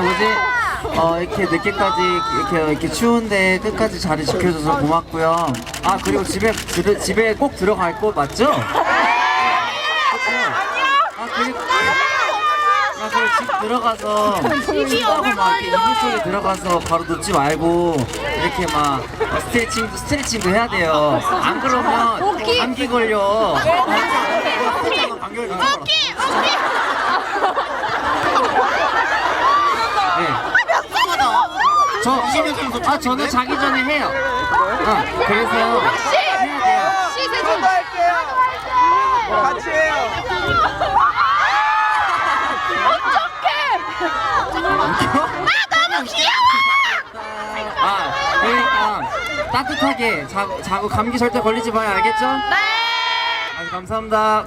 뭐지? 어 이렇게 늦게까지 이렇게 이렇게 추운데 끝까지 자리 지켜줘서 고맙고요. 아 그리고 집에 들, 집에 꼭 들어갈 곳 맞죠? 아 그리고 아 그리고 집 들어가서 춥다고 막 이렇게 이불 속에 들어가서 바로 눕지 말고 이렇게 막 어, 스트레칭 스트레칭도 해야 돼요. 안 그러면 감기 걸려. 감기 걸려. 네. 저, 아, 저는 자기 전에 해요. 아, 그래서 해야 돼요. 저도 할게요. 같이 해요. 아, 그러니까 따뜻하게 자, 자고 감기 절대 걸리지 마요. 알겠죠? 네. 아, 감사합니다.